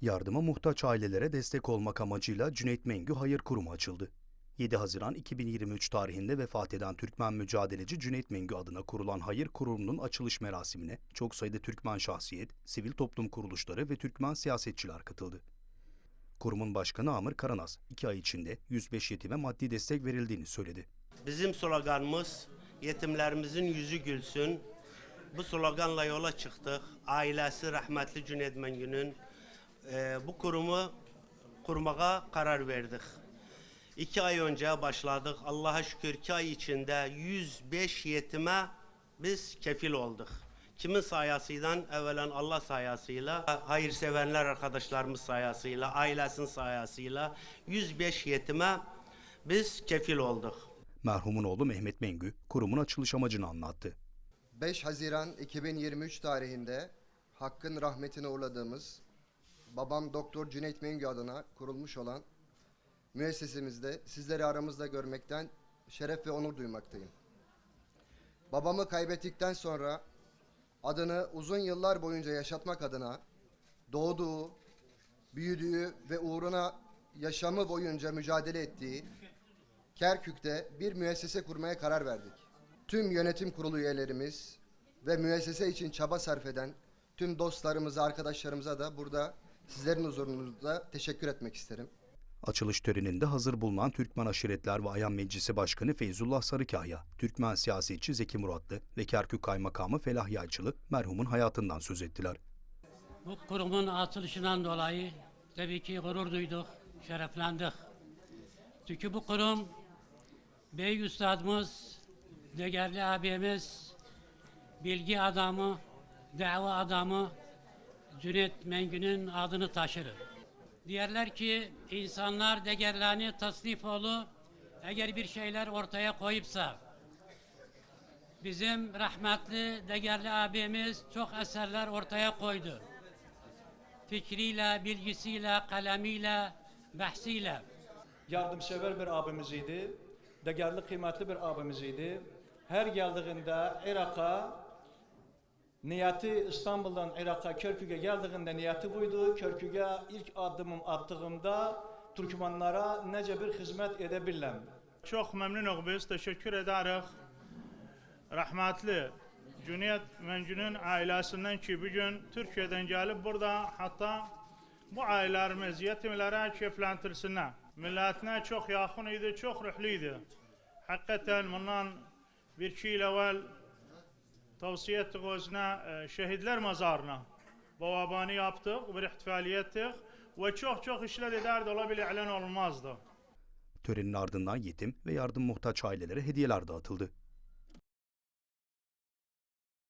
Yardıma muhtaç ailelere destek olmak amacıyla Cüneyt Mengü Hayır Kurumu açıldı. 7 Haziran 2023 tarihinde vefat eden Türkmen mücadeleci Cüneyt Mengü adına kurulan Hayır Kurumu'nun açılış merasimine çok sayıda Türkmen şahsiyet, sivil toplum kuruluşları ve Türkmen siyasetçiler katıldı. Kurumun başkanı Amir Karanaz, 2 ay içinde 105 yetime maddi destek verildiğini söyledi. Bizim sloganımız yetimlerimizin yüzü gülsün. Bu sloganla yola çıktık. Ailesi rahmetli Cüneyt Mengü'nün e, bu kurumu kurmaya karar verdik. İki ay önce başladık. Allah'a şükür iki ay içinde 105 yetime biz kefil olduk. Kimin sayesinde? Evvelen Allah sayesıyla, hayırsevenler arkadaşlarımız sayesıyla, ailesinin sayesıyla 105 yetime biz kefil olduk. Merhumun oğlu Mehmet Mengü, kurumun açılış amacını anlattı. 5 Haziran 2023 tarihinde Hakk'ın rahmetine uğradığımız babam Doktor Cüneyt Mengü adına kurulmuş olan müessesemizde sizleri aramızda görmekten şeref ve onur duymaktayım. Babamı kaybettikten sonra adını uzun yıllar boyunca yaşatmak adına doğduğu, büyüdüğü ve uğruna yaşamı boyunca mücadele ettiği Kerkük'te bir müessese kurmaya karar verdik. Tüm yönetim kurulu üyelerimiz ve müessese için çaba sarf eden tüm dostlarımıza, arkadaşlarımıza da burada sizlerin huzurunuzda teşekkür etmek isterim. Açılış töreninde hazır bulunan Türkmen Aşiretler ve Ayan Meclisi Başkanı Feyzullah Sarıkaya, Türkmen siyasetçi Zeki Muratlı ve Kerkük Kaymakamı Felah Yayçılı merhumun hayatından söz ettiler. Bu kurumun açılışından dolayı tabii ki gurur duyduk, şereflendik. Çünkü bu kurum Bey Üstadımız, değerli abimiz, bilgi adamı, dava adamı Cüneyt Mengü'nün adını taşır. Diğerler ki insanlar değerlerini tasnif olu eğer bir şeyler ortaya koyupsa bizim rahmetli değerli abimiz çok eserler ortaya koydu fikriyle, bilgisiyle, kalemiyle, bahsiyle. yardımsever bir abimiz idi. Değerli, kıymetli bir abimiz idi. Her geldiğinde Irak'a niyeti İstanbul'dan Irak'a, Körkük'e geldiğinde niyeti buydu. Körkük'e ilk adımım attığımda Türkmenlara nece bir hizmet edebilirəm. Çok memnunuz biz. Teşekkür ederiz. Rahmetli Cüneyt Mencü'nün ailesinden ki bugün Türkiye'den gelip burada hatta bu ailelerimiz yetimlere keyiflentirsinler. Milletine çok yakın idi, çok ruhluydu. Hakikaten bundan bir iki yıl evvel tavsiye ettik özüne e, şehitler mezarına. Bababani yaptık, bir ihtifali ettik ve çok çok işler ederdi olabilir ilan olmazdı. Törenin ardından yetim ve yardım muhtaç ailelere hediyeler dağıtıldı.